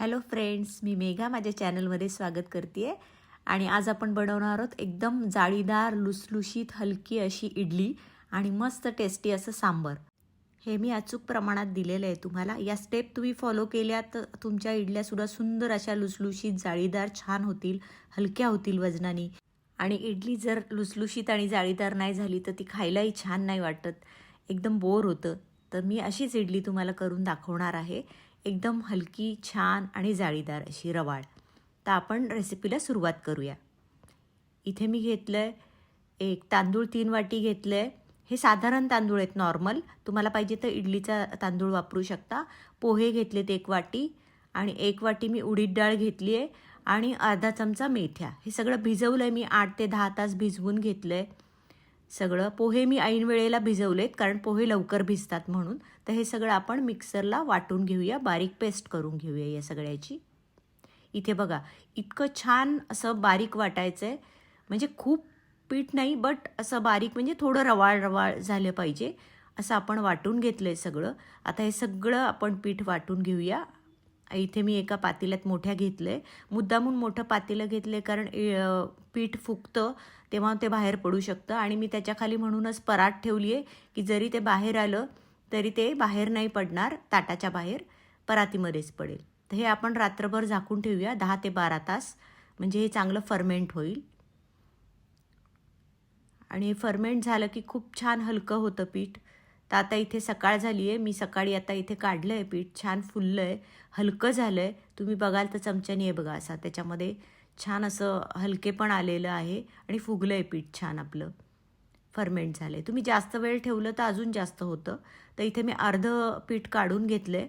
Hello friends मी मेघा माझ्या चॅनलमध्ये स्वागत करते आणि आज आपण बनवणार आहोत एकदम जाळीदार लुसलुशीत हलकी अशी इडली आणि मस्त टेस्टी असं सांबर. हे मी अचूक प्रमाणात दिलेलं आहे तुम्हाला. या स्टेप तुम्ही फॉलो केल्या तर तुमच्या इडल्यासुद्धा सुंदर अशा लुसलुशीत जाळीदार छान होतील हलक्या होतील वजनाने. आणि इडली जर लुसलुशीत आणि जाळीदार नाही झाली तर ती खायलाही छान नाही वाटत. एकदम बोर होतं. तर मी अशीच इडली तुम्हाला करून दाखवणार आहे. एकदम हलकी छान आणि जाळीदार अशी रवाळ. तर आपण रेसिपीला सुरुवात करूया. इथे मी घेतलं आहे एक तांदूळ तीन वाटी घेतलं आहे हे साधारण तांदूळ आहेत नॉर्मल तुम्हाला पाहिजे तर इडलीचा तांदूळ वापरू शकता. पोहे घेतलेत एक वाटी आणि एक वाटी मी उडीद डाळ घेतली आहे आणि अर्धा चमचा मेथ्या. हे सगळं भिजवलं आहे मी आठ ते दहा तास भिजवून घेतलं आहे सगळं. पोहे मी ऐन वेळेला भिजवलेत कारण पोहे लवकर भिजतात म्हणून. तर हे सगळं आपण मिक्सरला वाटून घेऊया बारीक पेस्ट करून घेऊया या सगळ्याची. इथे बघा इतकं छान असं बारीक वाटायचं आहे म्हणजे खूप पीठ नाही बट असं बारीक म्हणजे थोडं रवाळ रवाळ झालं पाहिजे. असं आपण वाटून घेतलं आहे सगळं. आता हे सगळं आपण पीठ वाटून घेऊया. इथे मी एका पातेल्यात मोठ्या घेतलं. आहे मुद्दामून मोठं पातेलं घेतलं आहे कारण पीठ फुगतं तेव्हा ते बाहेर पडू शकतं. आणि मी त्याच्याखाली म्हणूनच परात ठेवली आहे की जरी ते बाहेर आलं तरी ते बाहेर नाही पडणार ताटाच्या बाहेर परातीमध्येच पडेल. तर हे आपण रात्रभर झाकून ठेवूया दहा ते बारा तास. म्हणजे हे चांगलं फर्मेंट होईल. आणि हे फर्मेंट झालं की खूप छान हलकं होतं पीठ. तर आता इथे सकाळ झाली आहे. मी सकाळी आता इथे काढलं आहे पीठ. छान फुललं आहे हलकं झालं आहे तुम्ही बघाल तर चमच्याने आहे बघा असा. त्याच्यामध्ये छान असं हलके पण आलेलं आहे आणि फुगलं आहे पीठ छान आपलं. फर्मेंट झालं आहे तुम्ही जास्त वेळ ठेवलं तर अजून जास्त होतं. तर इथे मी अर्धं पीठ काढून घेतलं आहे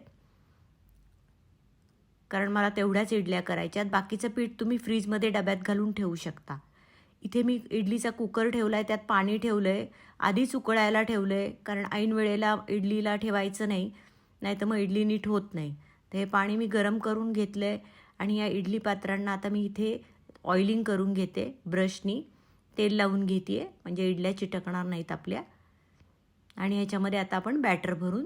कारण मला तेवढ्याच इडल्या करायच्यात बाकीचं पीठ तुम्ही फ्रीजमध्ये डब्यात घालून ठेवू शकता. इथे मी इडलीचा कुकर ठेवला आहे त्यात पाणी ठेवलं आहे आधीच उकळायला ठेवलं आहे कारण ऐन वेळेला इडलीला ठेवायचं नाही नाही तर मग इडली नीट होत नाही. तर हे पाणी मी गरम करून घेतलं आहे आणि या इडली पात्रांना आता मी इथे ऑइलिंग करून घेते ब्रशनी. तेल लावून घेते आहे म्हणजे इडल्या चिटकणार नाहीत आपल्या. आणि ह्याच्यामध्ये आता आपण बॅटर भरून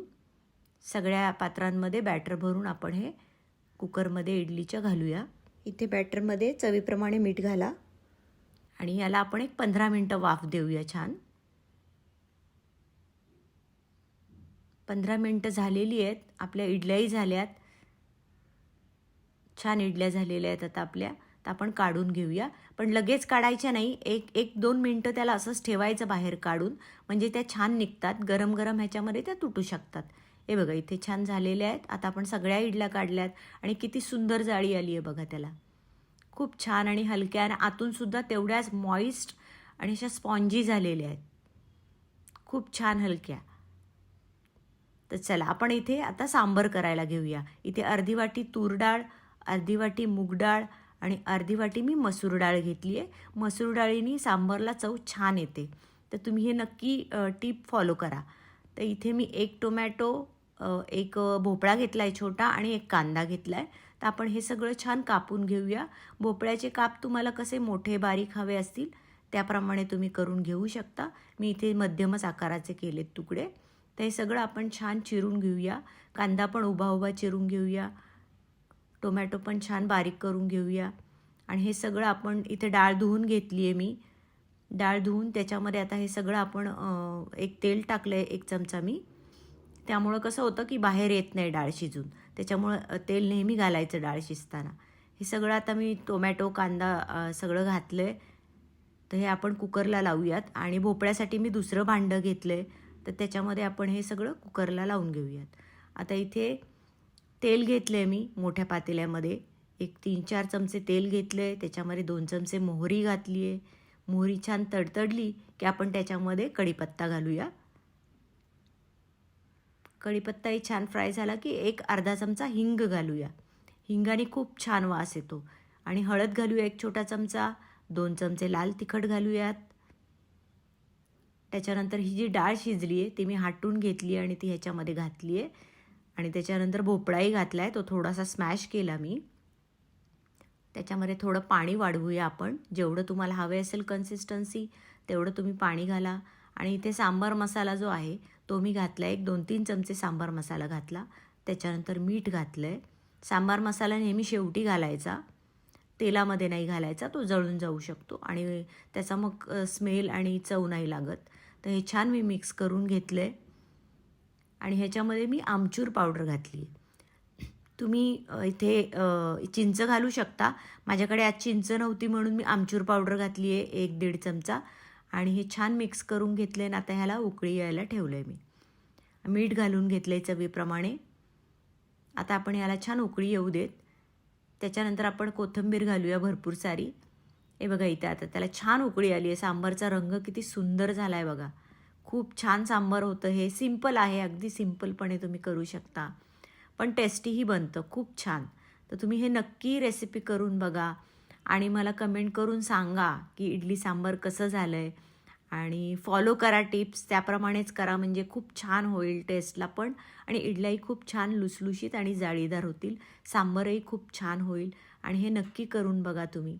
सगळ्या पात्रांमध्ये बॅटर भरून आपण हे कुकरमध्ये इडलीच्या घालूया. इथे बॅटरमध्ये चवीप्रमाणे मीठ घाला. आणि याला आपण एक पंधरा मिनटं वाफ देऊया छान. पंधरा मिनटं झालेली आहेत. आपल्या इडल्याही झाल्यात. छान इडल्या झालेल्या आहेत आता आपल्या. तर आपण काढून घेऊया. पण लगेच काढायच्या नाही. एक एक दोन मिनटं त्याला असंच ठेवायचं बाहेर काढून. म्हणजे त्या छान निघतात. गरम गरम ह्याच्यामध्ये त्या तुटू शकतात. हे बघा इथे छान झालेल्या आहेत. आता आपण सगळ्या इडल्या काढल्यात. आणि किती सुंदर जाळी आली आहे बघा त्याला. खूप छान आणि हलक्या आणि आतूनसुद्धा तेवढ्याच मॉइस्ट आणि अशा स्पॉन्जी झालेल्या आहेत. खूप छान हलक्या. तर चला आपण इथे आता सांबर करायला घेऊया. इथे अर्धी वाटी तूर डाळ अर्धी वाटी मूग डाळ आणि अर्धी वाटी मी मसूर डाळ घेतली आहे मसूर डाळीनी सांबरला चव छान येते. तर तुम्ही हे नक्की टीप फॉलो करा. तर इथे मी एक टोमॅटो एक भोपळा घेतला आहे छोटा आणि एक कांदा घेतला आहे तर आपण हे सगळं छान कापून घेऊया. भोपळ्याचे काप तुम्हाला कसे मोठे बारीक हवे असतील त्याप्रमाणे तुम्ही करून घेऊ शकता. मी इथे मध्यमच आकाराचे केलेत तुकडे. तर हे सगळं आपण छान चिरून घेऊया. कांदा पण उभा उभा चिरून घेऊया. टोमॅटो पण छान बारीक करून घेऊया. आणि हे सगळं आपण इथे डाळ धुवून घेतली आहे मी. डाळ धुवून त्याच्यामध्ये आता हे सगळं आपण एक तेल टाकलं आहे एक चमचा मी. त्यामुळं कसं होतं की बाहेर येत नाही डाळ शिजून. त्याच्यामुळं तेल नेहमी घालायचं डाळ शिजताना. हे सगळं आता मी टोमॅटो कांदा सगळं घातलं आहे तर हे आपण कुकरला लावूयात आणि भोपळ्यासाठी मी दुसरं भांडं घेतलं आहे तर त्याच्यामध्ये आपण हे सगळं कुकरला लावून घेऊयात. आता इथे तेल घेतलं आहे मी मोठ्या पातेल्यामध्ये. एक तीन चार चमचे तेल घेतलं आहे त्याच्यामध्ये दोन चमचे मोहरी घातली आहे मोहरी छान तडतडली की आपण त्याच्यामध्ये कढीपत्ता घालूया. कढीपत्ताही छान फ्राय झाला की एक अर्धा चमचा हिंग घालूया. हिंगाने खूप छान वास येतो. आणि हळद घालूया एक छोटा चमचा दोन चमचे लाल तिखट घालूयात. त्याच्यानंतर ही जी डाळ शिजली आहे ती मी हाटून घेतली आणि ती ह्याच्यामध्ये घातली आहे आणि त्याच्यानंतर भोपळाही घातला आहे तो थोडासा स्मॅश केला मी. त्याच्यामध्ये थोडं पाणी वाढवूया आपण. जेवढं तुम्हाला हवे असेल कन्सिस्टन्सी तेवढं तुम्ही पाणी घाला. आणि इथे सांबार मसाला जो आहे तो मी घातला एक दोन तीन चमचे सांबार मसाला घातला. त्याच्यानंतर मीठ घातलं आहे सांबार मसाला नेहमी शेवटी घालायचा. तेलामध्ये नाही घालायचा. तो जळून जाऊ शकतो आणि त्याचा मग स्मेल आणि चव नाही लागत. तर हे छान मी मिक्स करून घेतलं आहे आणि ह्याच्यामध्ये मी आमचूर पावडर घातली. आहे तुम्ही इथे चिंच घालू शकता. माझ्याकडे आज चिंच नव्हती म्हणून मी आमचूर पावडर घातली आहे एक दीड चमचा. आणि हे छान मिक्स करून घेतले ना आता ह्याला उकळी यायला ठेवलं आहे मी. मीठ घालून घेतलं आहे चवीप्रमाणे. आता आपण याला छान उकळी येऊ देत. त्याच्यानंतर आपण कोथिंबीर घालूया भरपूर सारी. हे बघा इथे आता त्याला छान उकळी आली आहे. सांबारचा रंग किती सुंदर झाला आहे बघा. खूप छान सांबार होतं. हे सिंपल आहे. अगदी सिम्पलपणे तुम्ही करू शकता. पण टेस्टीही बनतं. खूप छान. तर तुम्ही हे नक्की रेसिपी करून बघा. आणि मला कमेंट करून सांगा की इडली सांबार कसं झालं आहे आणि फॉलो करा टिप्स त्याप्रमाणेच करा म्हणजे खूप छान होईल टेस्टला पण. आणि इडल्याही खूप छान लुसलुशीत आणि जाळीदार होतील. सांबारही खूप छान होईल. आणि हे नक्की करून बघा तुम्ही.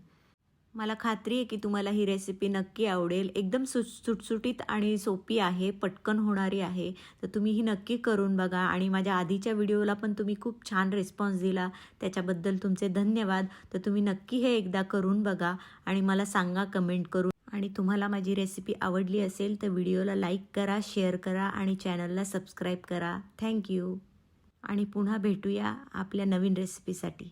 मला खात्री आहे की तुम्हाला ही रेसिपी नक्की आवडेल. एकदम सुट सुटसुटीत आणि सोपी आहे पटकन होणारी आहे. तर तुम्ही ही नक्की करून बघा आणि माझ्या आधीच्या व्हिडिओला पण तुम्ही खूप छान रिस्पॉन्स दिला. त्याच्याबद्दल तुमचे धन्यवाद. तर तुम्ही नक्की हे एकदा करून बघा आणि मला सांगा कमेंट करून. आणि तुम्हाला माझी रेसिपी आवडली असेल तर व्हिडिओला लाईक करा शेअर करा आणि चॅनलला सबस्क्राईब करा. थँक्यू आणि पुन्हा भेटूया आपल्या नवीन रेसिपीसाठी